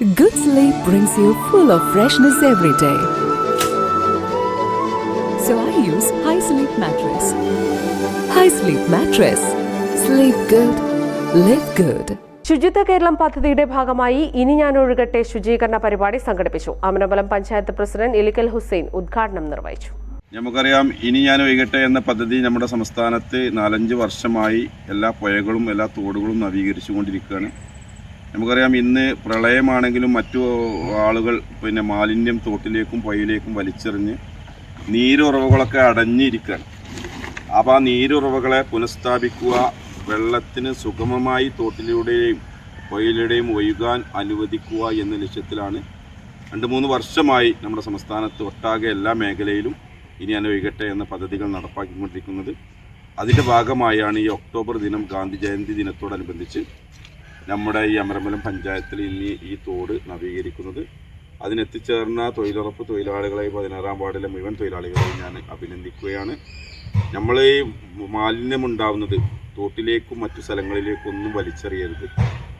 Good sleep brings you full of freshness every day. So I use High Sleep Mattress. High Sleep Mattress. Sleep good, live good. ശുചിത്വ കേരളം പദ്ധതിയുടെ ഭാഗമായി ഇനി ഞാൻ ഒഴുകട്ടെ ശുചീകരണ പരിപാടി സംഘടിപ്പിച്ചു അമനബലം പഞ്ചായത്ത് പ്രസിഡന്റ് ഇലിക്കൽ ഹുസൈൻ ഉദ്ഘാടനം നിർവഹിച്ചു നമുക്കറിയാം ഇനി ഞാൻ ഒഴുകട്ടെ എന്ന പദ്ധതി നമ്മുടെ സംസ്ഥാനത്ത് നാലഞ്ച് വർഷമായി എല്ലാ പുഴകളും എല്ലാ തോടുകളും നവീകരിച്ചുകൊണ്ടിരിക്കുകയാണ് നമുക്കറിയാം ഇന്ന് പ്രളയമാണെങ്കിലും മറ്റു ആളുകൾ പിന്നെ മാലിന്യം തോട്ടിലേക്കും പൊയിലേക്കും വലിച്ചെറിഞ്ഞ് നീരുറവുകളൊക്കെ അടഞ്ഞിരിക്കുകയാണ്. അപ്പോൾ ആ നീരുറവകളെ പുനഃസ്ഥാപിക്കുക വെള്ളത്തിന് സുഗമമായി തോട്ടിലൂടെയും പുഴയിലൂടെയും ഒഴുകാൻ അനുവദിക്കുക എന്ന ലക്ഷ്യത്തിലാണ് രണ്ട് മൂന്ന് വർഷമായി നമ്മുടെ സംസ്ഥാനത്ത് ഒട്ടാകെ എല്ലാ മേഖലയിലും ഇനി അനുവദിക്കട്ടെ എന്ന പദ്ധതികൾ നടപ്പാക്കിക്കൊണ്ടിരിക്കുന്നത്. അതിന്റെ ഭാഗമായാണ് ഈ ഒക്ടോബർ ദിനം ഗാന്ധി ജയന്തി ദിനത്തോടനുബന്ധിച്ച് നമ്മുടെ ഈ അമരമ്പലം പഞ്ചായത്തിൽ ഇനി ഈ തോട് നവീകരിക്കുന്നത്. അതിനെത്തിച്ചേർന്ന തൊഴിലുറപ്പ് തൊഴിലാളികളെ പതിനാറാം വാർഡിലെ മുഴുവൻ തൊഴിലാളികളെയും ഞാൻ അഭിനന്ദിക്കുകയാണ്. നമ്മൾ ഈ മാലിന്യമുണ്ടാവുന്നത് തോട്ടിലേക്കും മറ്റു സ്ഥലങ്ങളിലേക്കും ഒന്നും വലിച്ചെറിയരുത്.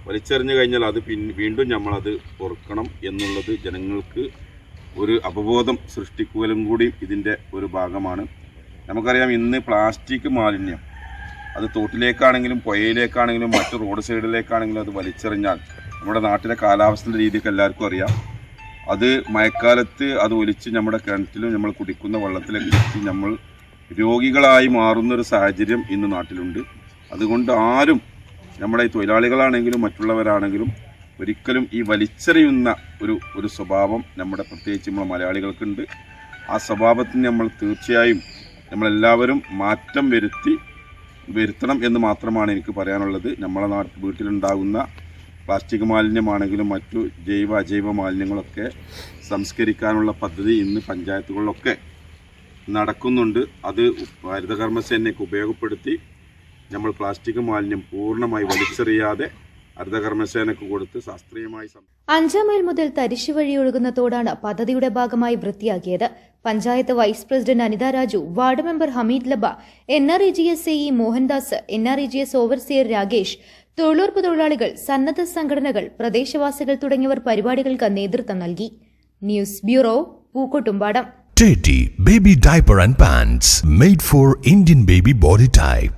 വലിച്ചെറിഞ്ഞു കഴിഞ്ഞാൽ അത് പിൻ വീണ്ടും നമ്മളത് പൊറുക്കണം എന്നുള്ളത് ജനങ്ങൾക്ക് ഒരു അവബോധം സൃഷ്ടിക്കലും കൂടി ഇതിന്റെ ഒരു ഭാഗമാണ്. നമുക്കറിയാം ഇന്ന് പ്ലാസ്റ്റിക് മാലിന്യം അത് തോട്ടിലേക്കാണെങ്കിലും പുഴയിലേക്കാണെങ്കിലും മറ്റു റോഡ് സൈഡിലേക്കാണെങ്കിലും അത് വലിച്ചെറിഞ്ഞാൽ നമ്മുടെ നാട്ടിലെ കാലാവസ്ഥയുടെ രീതിക്ക് എല്ലാവർക്കും അറിയാം. അത് മഴക്കാലത്ത് അത് ഒലിച്ച് നമ്മുടെ കിണറ്റിലും നമ്മൾ കുടിക്കുന്ന വെള്ളത്തിലൊക്കെ എത്തി നമ്മൾ രോഗികളായി മാറുന്നൊരു സാഹചര്യം ഇന്ന് നാട്ടിലുണ്ട്. അതുകൊണ്ട് ആരും നമ്മുടെ ഈ തൊഴിലാളികളാണെങ്കിലും മറ്റുള്ളവരാണെങ്കിലും ഒരിക്കലും ഈ വലിച്ചെറിയുന്ന ഒരു ഒരു സ്വഭാവം നമ്മുടെ പ്രത്യേകിച്ച് നമ്മുടെ മലയാളികൾക്കുണ്ട്. ആ സ്വഭാവത്തിന് നമ്മൾ തീർച്ചയായും നമ്മളെല്ലാവരും മാറ്റം വരുത്തി വരുത്തണം എന്ന് മാത്രമാണ് എനിക്ക് പറയാനുള്ളത്. നമ്മളെ നാട്ടിൽ വീട്ടിലുണ്ടാകുന്ന പ്ലാസ്റ്റിക് മാലിന്യമാണെങ്കിലും മറ്റു ജൈവ അജൈവ മാലിന്യങ്ങളൊക്കെ സംസ്കരിക്കാനുള്ള പദ്ധതി ഇന്ന് പഞ്ചായത്തുകളിലൊക്കെ നടക്കുന്നുണ്ട്. അത് ഹരിതകർമ്മസേനയ്ക്ക് ഉപയോഗപ്പെടുത്തി നമ്മൾ പ്ലാസ്റ്റിക് മാലിന്യം പൂർണമായി വലിച്ചെറിയാതെ ഹരിതകർമ്മസേനയ്ക്ക് കൊടുത്ത് ശാസ്ത്രീയമായി അഞ്ചാം മൈൽ മുതൽ തരിശു വഴി ഒഴുകുന്ന തോടാണ് പദ്ധതിയുടെ ഭാഗമായി വൃത്തിയാക്കിയത്. Panchayat vice president Anitha Raju ward member Hameed Labba N R E G S A E Mohandas N R E G S overseer Rakesh തൊഴിലുറപ്പ് തൊഴിലാളികൾ സന്നദ്ധ സംഘടനകൾ പ്രദേശവാസികൾ തുടങ്ങിയവർ പരിപാടികൾക്ക് നേതൃത്വം നൽകി. News bureau Pookkottumpadam. Teddy Baby Diaper and Pants made for Indian baby body type.